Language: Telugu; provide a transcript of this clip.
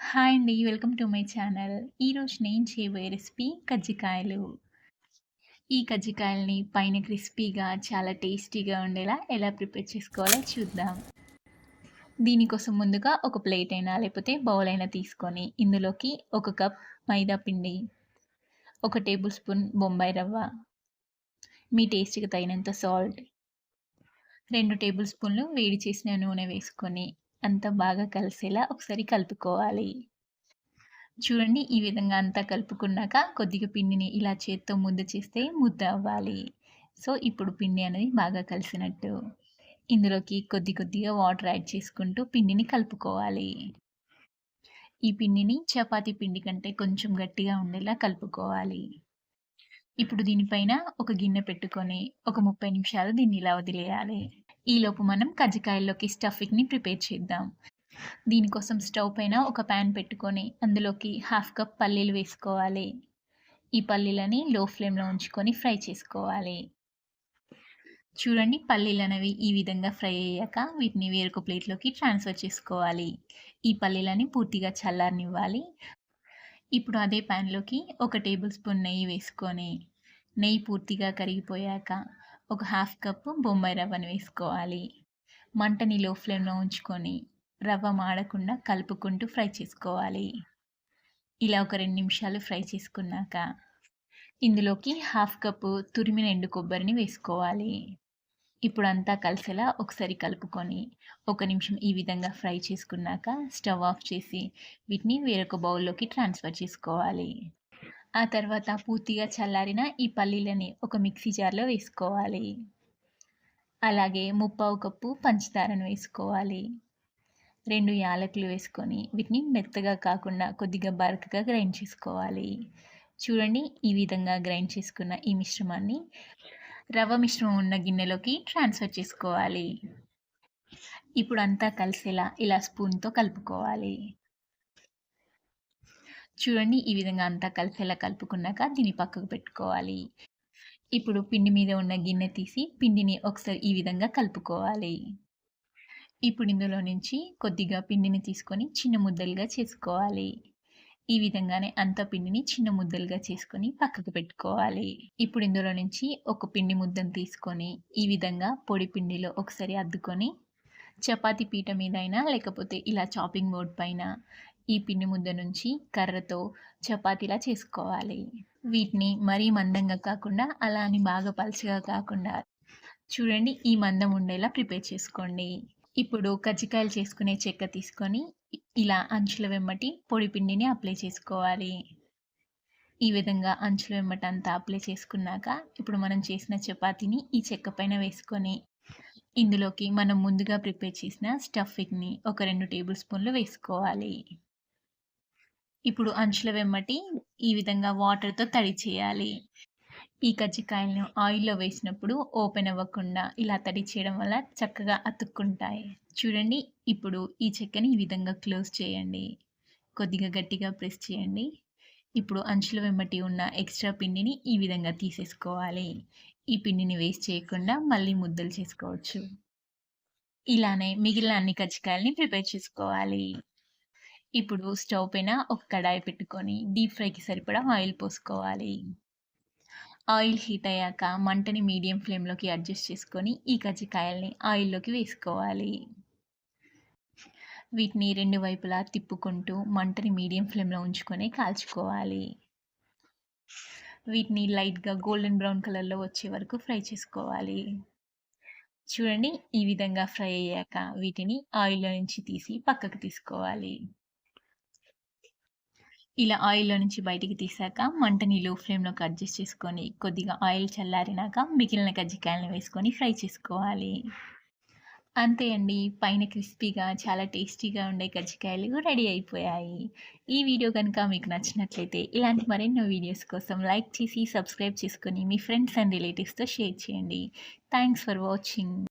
హాయ్ అండి. Welcome to my channel. ఈరోజు నేను చేయబోయే రెసిపీ కజ్జికాయలు. ఈ కజ్జికాయలని పైన క్రిస్పీగా చాలా టేస్టీగా ఉండేలా ఎలా ప్రిపేర్ చేసుకోవాలో చూద్దాం. దీనికోసం ముందుగా ఒక ప్లేట్ అయినా లేకపోతే బౌల్ అయినా తీసుకొని ఇందులోకి ఒక కప్ మైదా పిండి, ఒక టేబుల్ స్పూన్ బొంబాయి రవ్వ, మీ టేస్ట్‌కి తగినంత సాల్ట్, రెండు టేబుల్ స్పూన్లు వేడి చేసిన నూనె వేసుకొని అంతా బాగా కలిసేలా ఒకసారి కలుపుకోవాలి. చూడండి ఈ విధంగా అంతా కలుపుకున్నాక కొద్దిగా పిండిని ఇలా చేత్తో ముద్ద చేస్తే ముద్ద అవ్వాలి. సో, ఇప్పుడు పిండి అనేది బాగా కలిసినట్టు. ఇందులోకి కొద్ది కొద్దిగా వాటర్ యాడ్ చేసుకుంటూ పిండిని కలుపుకోవాలి. ఈ పిండిని చపాతీ పిండి కంటే కొంచెం గట్టిగా ఉండేలా కలుపుకోవాలి. ఇప్పుడు దీనిపైన ఒక గిన్నె పెట్టుకొని ఒక 30 నిమిషాలు దీన్ని ఇలా వదిలేయాలి. ఈలోపు మనం కజ్జికాయల్లోకి స్టఫింగ్‌ని ప్రిపేర్ చేద్దాం. దీనికోసం స్టవ్ పైన ఒక ప్యాన్ పెట్టుకొని అందులోకి హాఫ్ కప్ పల్లీలు వేసుకోవాలి. ఈ పల్లీలని లో ఫ్లేమ్‌లో ఉంచుకొని ఫ్రై చేసుకోవాలి. చూడండి పల్లీలు అనేవి ఈ విధంగా ఫ్రై అయ్యాక వీటిని వేరొక ప్లేట్‌లోకి ట్రాన్స్‌ఫర్ చేసుకోవాలి. ఈ పల్లీలని పూర్తిగా చల్లారనివ్వాలి. ఇప్పుడు అదే ప్యాన్లోకి ఒక టేబుల్ స్పూన్ నెయ్యి వేసుకొని నెయ్యి పూర్తిగా కరిగిపోయాక ఒక హాఫ్ కప్పు బొంబాయి రవ్వను వేసుకోవాలి. మంటని లో ఫ్లేమ్‌లో ఉంచుకొని రవ్వ మాడకుండా కలుపుకుంటూ ఫ్రై చేసుకోవాలి. ఇలా ఒక రెండు నిమిషాలు ఫ్రై చేసుకున్నాక ఇందులోకి హాఫ్ కప్పు తురిమిన ఎండు కొబ్బరిని వేసుకోవాలి. ఇప్పుడు అంతా కలిసేలా ఒకసారి కలుపుకొని ఒక నిమిషం ఈ విధంగా ఫ్రై చేసుకున్నాక స్టవ్ ఆఫ్ చేసి వీటిని వేరొక బౌల్‌లోకి ట్రాన్స్‌ఫర్ చేసుకోవాలి. ఆ తర్వాత పూర్తిగా చల్లారిన ఈ పల్లీలని ఒక మిక్సీ జార్‌లో వేసుకోవాలి. అలాగే ముప్పావు కప్పు పంచదారను వేసుకోవాలి. రెండు యాలకులు వేసుకొని వీటిని మెత్తగా కాకుండా కొద్దిగా బరకగా గ్రైండ్ చేసుకోవాలి. చూడండి ఈ విధంగా గ్రైండ్ చేసుకున్న ఈ మిశ్రమాన్ని రవ్వ మిశ్రమం ఉన్న గిన్నెలోకి ట్రాన్స్‌ఫర్ చేసుకోవాలి. ఇప్పుడు అంతా కలిసేలా ఇలా స్పూన్‌తో కలుపుకోవాలి. చూడండి ఈ విధంగా అంతా కలిసేలా కలుపుకున్నాక దీన్ని పక్కకు పెట్టుకోవాలి. ఇప్పుడు పిండి మీద ఉన్న గిన్నె తీసి పిండిని ఒకసారి ఈ విధంగా కలుపుకోవాలి. ఇప్పుడు ఇందులో నుంచి కొద్దిగా పిండిని తీసుకొని చిన్న ముద్దలుగా చేసుకోవాలి. ఈ విధంగానే అంతా పిండిని చిన్న ముద్దలుగా చేసుకొని పక్కకు పెట్టుకోవాలి. ఇప్పుడు ఇందులో నుంచి ఒక పిండి ముద్దను తీసుకొని ఈ విధంగా పొడి పిండిలో ఒకసారి అద్దుకొని చపాతీ పీట మీద అయినా లేకపోతే ఇలా చాపింగ్ బోర్డ్ పైన ఈ పిండి ముద్ద నుంచి కర్రతో చపాతీలా చేసుకోవాలి. వీటిని మరీ మందంగా కాకుండా అలా అని బాగా పలచగా కాకుండా చూడండి ఈ మందం ఉండేలా ప్రిపేర్ చేసుకోండి. ఇప్పుడు కజ్జికాయలు చేసుకునే చెక్క తీసుకొని ఇలా అంచుల వెంబటి పొడి పిండిని అప్లై చేసుకోవాలి. ఈ విధంగా అంచుల వెంబట అంతా అప్లై చేసుకున్నాక ఇప్పుడు మనం చేసిన చపాతీని ఈ చెక్క పైన వేసుకొని ఇందులోకి మనం ముందుగా ప్రిపేర్ చేసిన స్టఫింగ్‌ని ఒక రెండు టేబుల్ స్పూన్లు వేసుకోవాలి. ఇప్పుడు అంచుల వెమ్మటి ఈ విధంగా వాటర్‌తో తడి చేయాలి. ఈ కజ్జికాయలను ఆయిల్‌లో వేసినప్పుడు ఓపెన్ అవ్వకుండా ఇలా తడి చేయడం వల్ల చక్కగా అతుక్కుంటాయి. చూడండి ఇప్పుడు ఈ చెక్కని ఈ విధంగా క్లోజ్ చేయండి. కొద్దిగా గట్టిగా ప్రెస్ చేయండి. ఇప్పుడు అంచుల వెంబటి ఉన్న ఎక్స్‌ట్రా పిండిని ఈ విధంగా తీసేసుకోవాలి. ఈ పిండిని వేస్ట్ చేయకుండా మళ్ళీ ముద్దలు చేసుకోవచ్చు. ఇలానే మిగిలిన అన్ని కజ్జికాయలని ప్రిపేర్ చేసుకోవాలి. ఇప్పుడు స్టవ్ పైన ఒక కడాయి పెట్టుకొని డీప్ ఫ్రైకి సరిపడా ఆయిల్ పోసుకోవాలి. ఆయిల్ హీట్ అయ్యాక మంటని మీడియం ఫ్లేమ్‌లోకి అడ్జస్ట్ చేసుకొని ఈ కజ్జికాయల్ని ఆయిల్‌లోకి వేసుకోవాలి. వీటిని రెండు వైపులా తిప్పుకుంటూ మంటని మీడియం ఫ్లేమ్‌లో ఉంచుకొని కాల్చుకోవాలి. వీటిని లైట్‌గా గోల్డెన్ బ్రౌన్ కలర్‌లో వచ్చే వరకు ఫ్రై చేసుకోవాలి. చూడండి ఈ విధంగా ఫ్రై అయ్యాక వీటిని ఆయిల్‌లో నుంచి తీసి పక్కకు తీసుకోవాలి. ఇలా ఆయిల్‌లో నుంచి బయటికి తీసాక మంటని లో ఫ్లేమ్‌లోకి అడ్జస్ట్ చేసుకొని కొద్దిగా ఆయిల్ చల్లారినాక మిగిలిన కజ్జికాయలను వేసుకొని ఫ్రై చేసుకోవాలి. అంతే అండి. పైన క్రిస్పీగా చాలా టేస్టీగా ఉండే కజ్జికాయలు రెడీ అయిపోయాయి. ఈ వీడియో కనుక మీకు నచ్చినట్లయితే ఇలాంటి మరెన్నో వీడియోస్ కోసం లైక్ చేసి, సబ్స్క్రైబ్ చేసుకొని మీ ఫ్రెండ్స్ అండ్ రిలేటివ్స్‌తో షేర్ చేయండి. Thanks for watching.